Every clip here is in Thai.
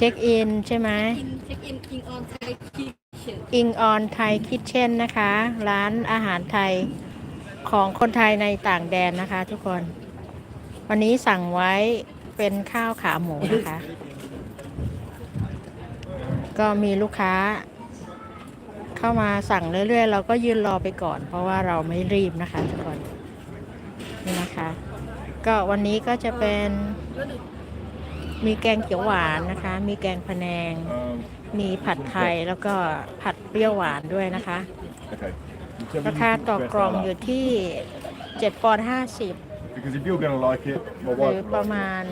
เช็คอินใช่ไหมอินเช็คอินอิงออนไทยคิดเฉินอิงออนไทยคิทเช่นนะคะ ร้านอาหารไทยของคนไทยในต่างแดนนะคะ ทุกคน วันนี้สั่งไว้เป็นข้าวขาหมูนะคะ ก็มีลูกค้า เข้ามาสั่งเรื่อยๆ เราก็ยืนรอไปก่อน เพราะว่าเราไม่รีบนะคะ ทุกคน นี่นะคะ ก็วันนี้ก็จะเป็น มีแกงเขียวหวานนะคะ มีแกงพะแนง Um, มีผัดไทยแล้วก็ผัดเปรี้ยวหวานด้วยนะคะ okay. ราคาต่อกล่องอยู่ที่7ปอนด์50 Because if you're going to like it, my หรือ wife ประ will like มาณ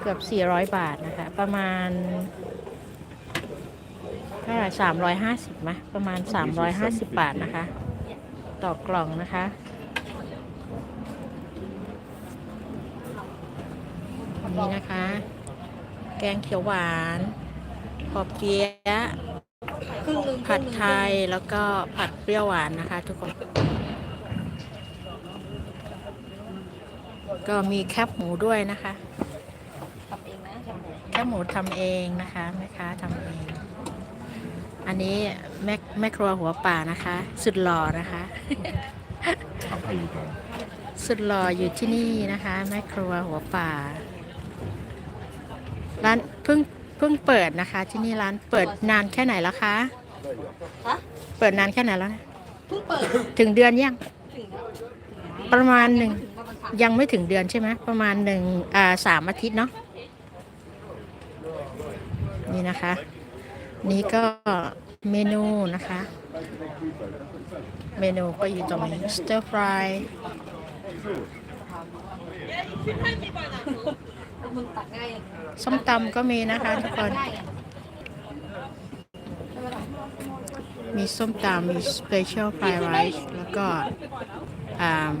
เกือบ 400 บาทนะคะ ประมาณเท่าไหร่350ไหมประมาณ 350 บาทนะคะ ต่อกล่องนะคะ นี่นะคะ แกงเขียวหวานพอเปี๊ยะครึ่งหนึ่งผัดไทยแล้วก็ผัดเปรี้ยวหวานนะคะ ทุกคน ก็มีแคบหมูด้วยนะคะทำเองนะทำเองแคบหมูทำเองนะคะแม่ค้าทำเอง อันนี้แม่แม่ครัวหัวป่านะคะ สุดหล่อนะคะ I'll pay you guys. สุดหล่ออยู่ที่นี่นะคะ แม่ครัวหัวป่า ร้านเพิ่งเพิ่งเปิดนะคะ ที่นี่ร้านเปิดนานแค่ไหนแล้วคะ ฮะเปิดนานแค่ไหนแล้วนะเพิ่งเปิดถึงเดือนยังถึงแล้วประมาณหนึ่ง ถึงประมาณสามยังไม่ถึงเดือนใช่ไหมประมาณหนึ่งอ่าสามอาทิตย์เนาะนี่นะคะ นี่ก็เมนูนะคะ เมนูก็อยู่ตรงนี้ stir fry มึงตักง่ายส้มตำก็มีนะคะทุกคนมีส้มตำมี special fried rice แล้วก็อ่า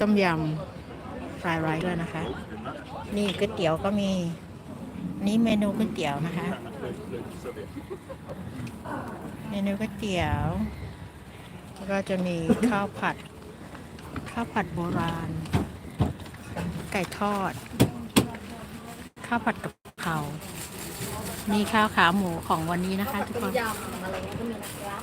ต้มยำ fried rice ด้วยนะคะ นี่ก๋วยเตี๋ยวก็มี นี่เมนูก๋วยเตี๋ยวนะคะ เมนูก๋วยเตี๋ยว แล้วก็จะมีข้าวผัด ข้าวผัดโบราณ ไก่ทอด ข้าวผัดกะเพรานี่ข้าวขาหมูของวันนี้นะคะ ทุกคนยำอะไรเงี้ยก็มีนะครับ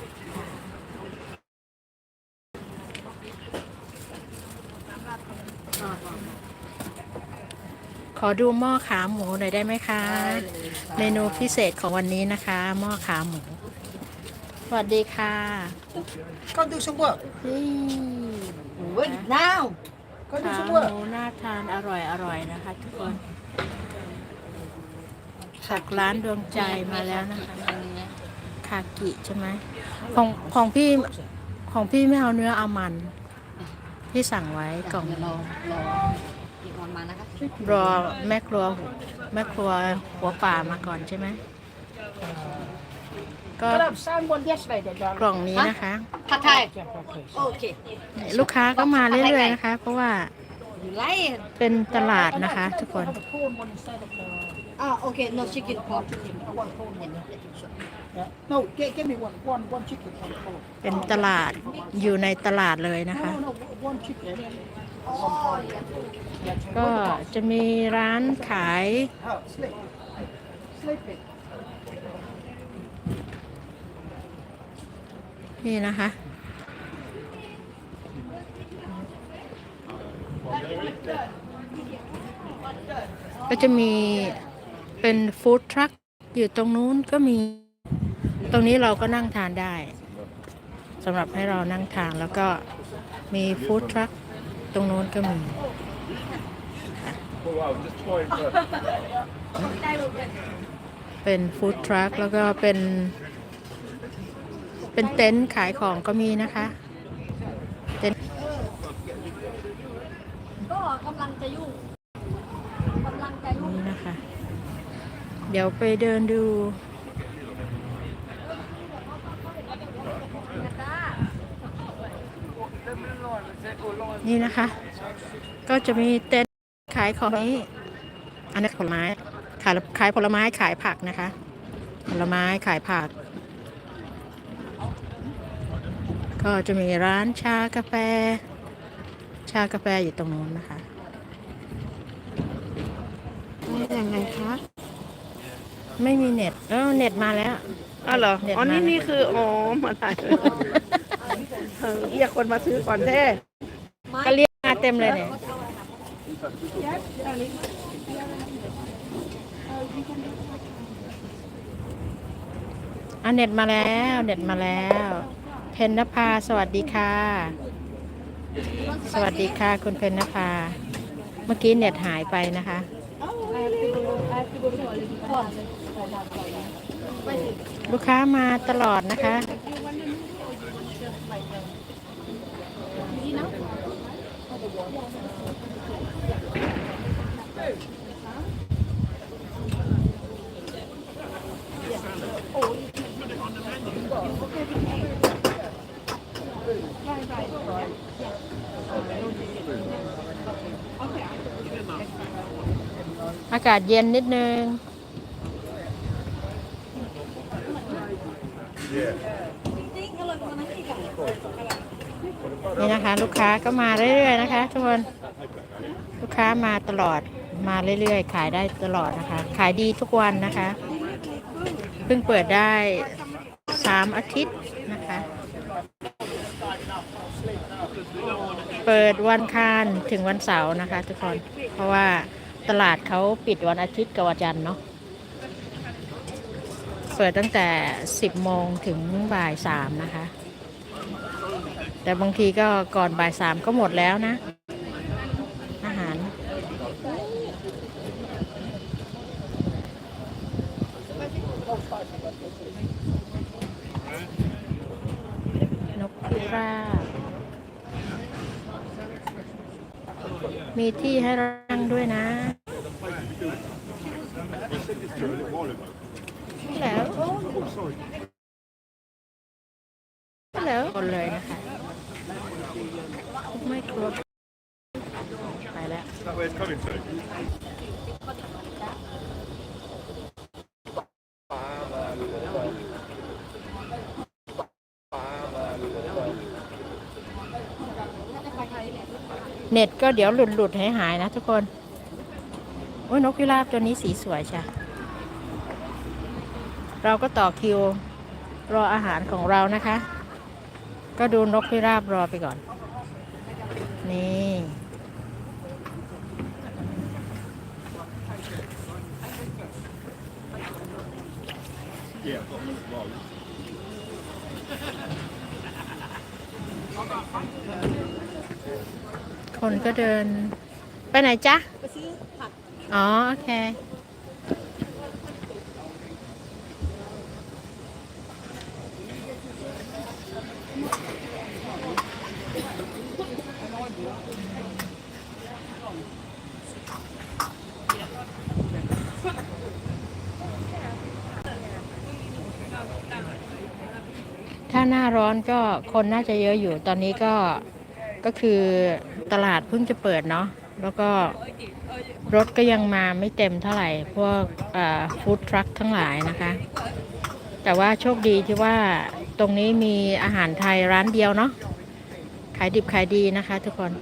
ขอดูหม้อขาหมูหน่อยได้ไหมคะ เมนูพิเศษของวันนี้นะคะ หม้อขาหมู สวัสดีค่ะ Go do some work. นี่เว้ยน้าว Go do ขา some ห work. มูน่าทานอร่อยอร่อยนะคะ ทุกคน จากร้านดวงใจมาแล้วนะคะคากิใช่ไหมของของพี่ของพี่ไม่เอาเนื้อเอามัน พี่สั่งไว้กล่องเดี๋ยวรอรออีกวันมานะคะรอแม่ครัวแม่ครัวหัวป่ามาก่อนใช่ไหมก็ Got up someone yesterday that กล่องนี้นะคะผัดไทย please. โอเคลูกค้าก็มาเรื่อยๆนะคะ เพราะว่าอยู่ไล่เป็นตลาดนะคะ ทุกคน Have a prawn one instead of the. อ่าโอเค no chicken pork I want prawn one. Yeah. No, give, give me one. One, one chicken, one prawn. เป็นตลาดอยู่ในตลาดเลยนะคะ No, no, no, one chicken. One prawn. Yeah, take ก็ one. จะมีร้านขาย Oh, sleep. Sleep it. นี่นะคะ ก็จะมี เป็นฟู้ดทรัคอยู่ตรงนู้นก็มี ตรงนี้เราก็นั่งทานได้สำหรับให้เรานั่งทานแล้วก็มีฟู้ดทรัคตรงนู้นก็มี เป็นฟู้ดทรัคแล้วก็เป็น เป็นเต็นท์ขายของก็มีนะคะเต็นท์ก็กำลังจะยุ่งกำลังจะยุ่ง นี้นะคะ เดี๋ยวไปเดินดูนี่นะคะ ก็จะมีเต็นท์ขายของนี้ อันนี้ผลไม้ขายขายผลไม้ขายผักนะคะ ผลไม้ขายผัก ก็จะมีร้านชากาแฟ ชากาแฟอยู่ตรงนู้นนะคะยังไงคะ ไม่มีเน็ตเออเน็ตมาแล้วอ๋อเหรอเน็ตอ๋อ มานี่แล้วนี่คือ อ๋อ มาถ่ายเลยเออเรียกคนมาซื้อก่อนแท้ก็เรียกมาเต็มเลยเนี่ยอันเน็ตมาแล้วเน็ตมาแล้ว เพนนภาสวัสดีค่ะ สวัสดีค่ะ คุณเพนนภา เมื่อกี้เน็ตหายไปนะคะ ลูกค้ามาตลอดนะคะ อากาศเย็นนิดนึง นี่นะคะ ลูกค้าก็มาเรื่อยๆนะคะ ทุกคนลูกค้ามาตลอดมาเรื่อยๆ ขายได้ตลอดนะคะ ขายดีทุกวันนะคะ เพิ่งเปิดได้สามอาทิตย์นะคะ เปิดวันคารถึงวันเสาร์นะคะ ทุกคนเพราะว่าตลาดเขาปิดวันอาทิตย์กับวันจันทร์เนาะ เปิดตั้งแต่ 10 โมงถึงบ่ายสามนะคะ แต่บางทีก็ก่อนบ่ายสามก็หมดแล้วนะ อาหาร นกพิราบมีที่ให้นั่งด้วยนะ แล้วแล้วคนเลยนะคะไม่กลัวไปแล้ว เน็ตก็เดี๋ยวหลุดหลุดหายหายๆนะทุกคน โอ้ยนกพิราบตัวนี้สีสวยใช่ เราก็ต่อคิวรออาหารของเรานะคะ ก็ดูนกพิราบรอไปก่อน นี่ คนก็เดิน ไปไหนจ๊ะ ไปซื้อผัก อ๋อ โอเค หน้าร้อนก็คนน่าจะเยอะอยู่ตอนนี้ก็ก็คือตลาดเพิ่งจะเปิดเนาะแล้วก็รถก็ยังมาไม่เต็มเท่าไหร่ พวกฟู้ดทรัคทั้งหลายนะคะ แต่ว่าโชคดีที่ว่าตรงนี้มีอาหารไทยร้านเดียวเนาะขายดิบขายดีนะคะทุกคน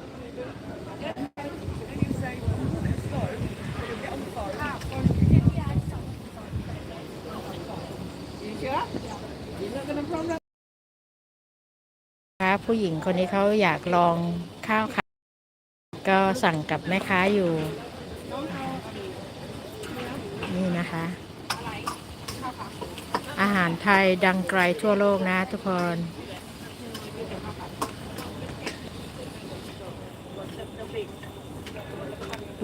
ผู้หญิงคนนี้เขาอยากลองข้าวขาก็สั่งกับแม่ค้าอยู่ นี่นะคะ อาหารไทยดังไกลทั่วโลกนะทุกคน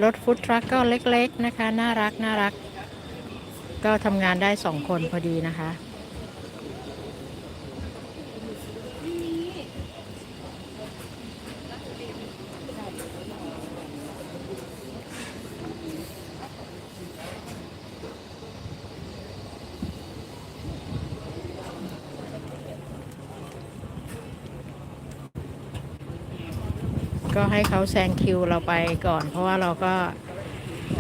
รถฟุตทรัคก็เล็กๆนะคะ น่ารักน่ารัก ก็ทำงานได้สองคนพอดีนะคะ ก็ให้เขาแซงคิวเราไปก่อน เพราะว่าเราก็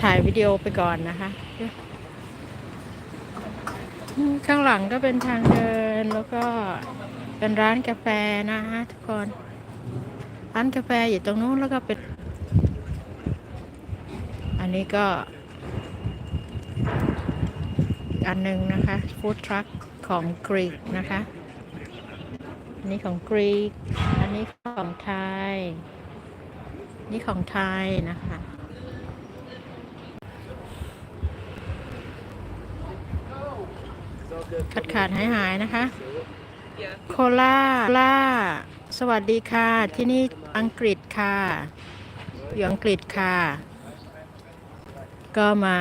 ถ่ายวิดีโอไปก่อนนะคะ ข้างหลังก็เป็นทางเดินแล้วก็เป็นร้านกาแฟนะคะทุกคน ร้านกาแฟอยู่ตรงนู้นแล้วก็เป็น อันนี้ก็ อันหนึงนะคะฟู้ดทรัคของกรีกนะคะอันนี้ของกรีก อันนี้ของไทย นี่ของไทยนะคะ ขาดขาดหายหายนะคะ โคลาโคลาสวัสดีค่ะ ที่นี่อังกฤษค่ะ อยู่อังกฤษค่ะ ก็มา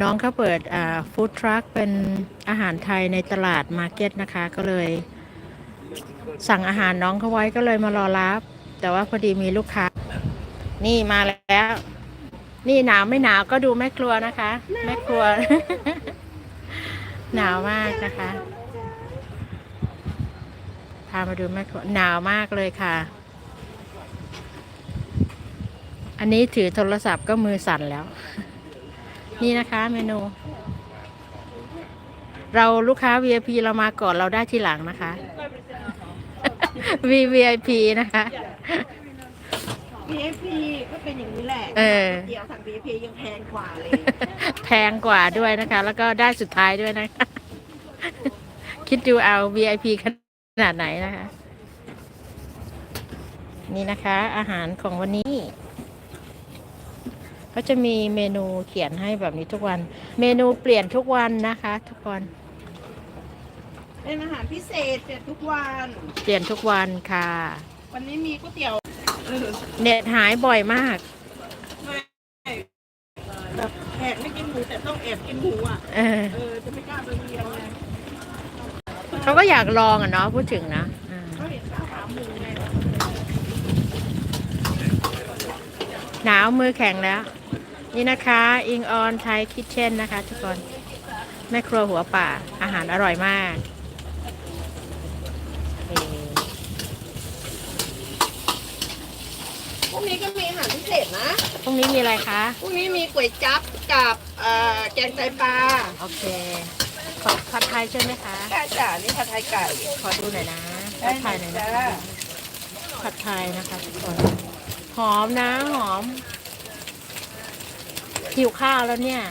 น้องเขาเปิดอ่าฟู้ดทรัคเป็นอาหารไทยในตลาดมาร์เก็ตนะคะ ก็เลย สั่งอาหารน้องเขาไว้ก็เลยมารอรับ แต่ว่าพอดีมีลูกค้า นี่มาแล้ว นี่หนาวไม่หนาวก็ดูแม่ครัวนะคะ แม่ครัว หนาวมากนะคะ พามาดูแม่ครัวหนาวมากเลยค่ะ อันนี้ถือโทรศัพท์ก็มือสั่นแล้ว นี่นะคะเมนู เราลูกค้า VIP เรามาก่อนเราได้ทีหลังนะคะ VVIP นะคะ VIP ก็เป็นอย่างนี้แหละเออ เดี๋ยวทาง VIP ยังแพงกว่าเลย แพงกว่าด้วยนะคะ แล้วก็ได้สุดท้ายด้วยนะคะ คิดดูเอา VIP ขนาดไหนนะคะ นี่นะคะ อาหารของวันนี้ ก็จะมีเมนูเขียนให้แบบนี้ทุกวัน เมนูเปลี่ยนทุกวันนะคะ ทุกคน เป็นอาหารพิเศษเปลี่ยนทุกวัน เปลี่ยนทุกวันค่ะ วันนี้มีก๋วยเตี๋ยว เออเน็ตหายบ่อยมากแบบแขกไม่กินหมูแต่ต้องแอบกินหมูอะ เออ เออ จะไม่กล้าไปเรียนไงเขาก็อยากลองอะเนาะพูดถึงนะอ่าเขาเห็นข้าวขาหมูไงหนาวมือแข็งแล้ว นี่นะคะอิงออนไทยคิทเช่นนะคะ ทุกคน แม่ครัวหัวป่าอาหารอร่อยมากเอ่อ พ รุ่งนี้ก็มีอาหารพิเศษนะพรุ่งนี้มีอะไรคะ พรุ่งนี้มีก๋วยจั๊บกับเอ่อแกงไตปลาโอเค ขอผัดไทยใช่ไหมคะได้จ้ะนี่ผัดไทยไก่ขอดูหน่อยนะ ผัดไทยหน่อยนะจ้าผัดไทยนะคะทุกคน หอมนะหอม หิวข้าวแล้วเนี่ย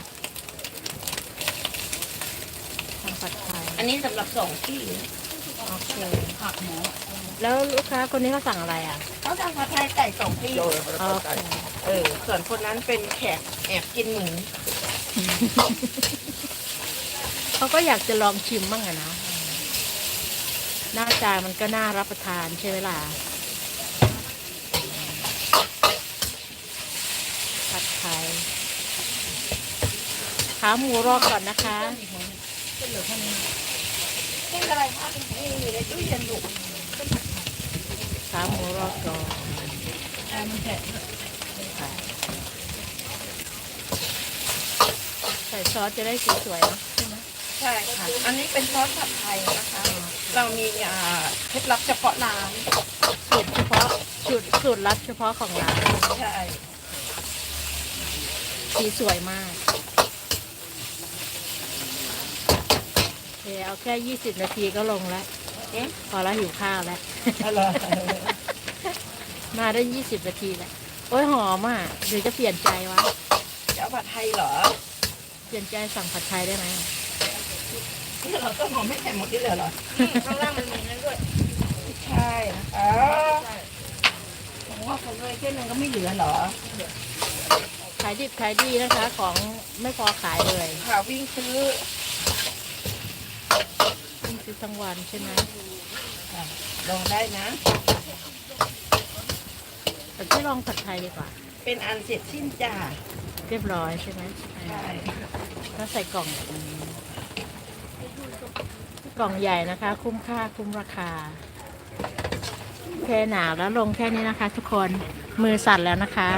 ทำผัดไทย อันนี้สำหรับสองที่โอเค ผักหมู แล้วลูกค้าคนนี้เขาสั่งอะไรอะเขาสั่งผัดไทยไก่สองที่โอเคเออส่วนคนนั้นเป็นแขกแอบกินหมูเขาก็อยากจะลองชิมบ้างอะนะหน้าตามันก็น่ารับประทานใช่ไหมล่ะผัดไทยขาหมูรอก่อนนะคะเป็นอะไรคะเป็นนี่อยู่ในตู้เย็นอยู่ขาหมูรอก่อนค่ะใส่ซอสจะได้สีสวยๆเนอะใช่ไหมใช่ค่ะ อันนี้เป็นซอสผัดไทยนะคะ เรามีอ่าเคล็ดลับเฉพาะร้านสูตรเฉพาะสูตรสูตรลับเฉพาะของร้านใช่สีสวยมากโอเคเอาแค่ยี่สิบนาทีก็ลงแล้ว เอ๊ะพอแล้วหิวข้าวแล้วอะไรมาได้ยี่สิบนาทีแล้วโอ้ยหอมอะหรือจะเปลี่ยนใจวะจะเอาผัดไทยเหรอเปลี่ยนใจสั่งผัดไทยได้ไหมนี่เราต้องหอมไม่แข็งหมดนี่เลยเหรอข้างล่างมันมีนั่นด้วยใช่นะคะผมว่าคนเลยเส้นหนึงก็ไม่เหลือเหรอขายดิบขายดีนะคะ ของไม่พอขายเลยค่ะวิ่งซื้อ ต้องซื้อทั้งวันใช่ไหมค่ะลองได้นะ แต่ที่ลองผัดไทยดีกว่า เป็นอันเสร็จสิ้นจ้าเรียบร้อยใช่ไหมใช่แล้วใส่กล่องแบบนี้กล่องใหญ่นะคะ คุ้มค่าคุ้มราคาแค่หนาวแล้วลงแค่นี้นะคะ ทุกคนมือสั่นแล้วนะคะ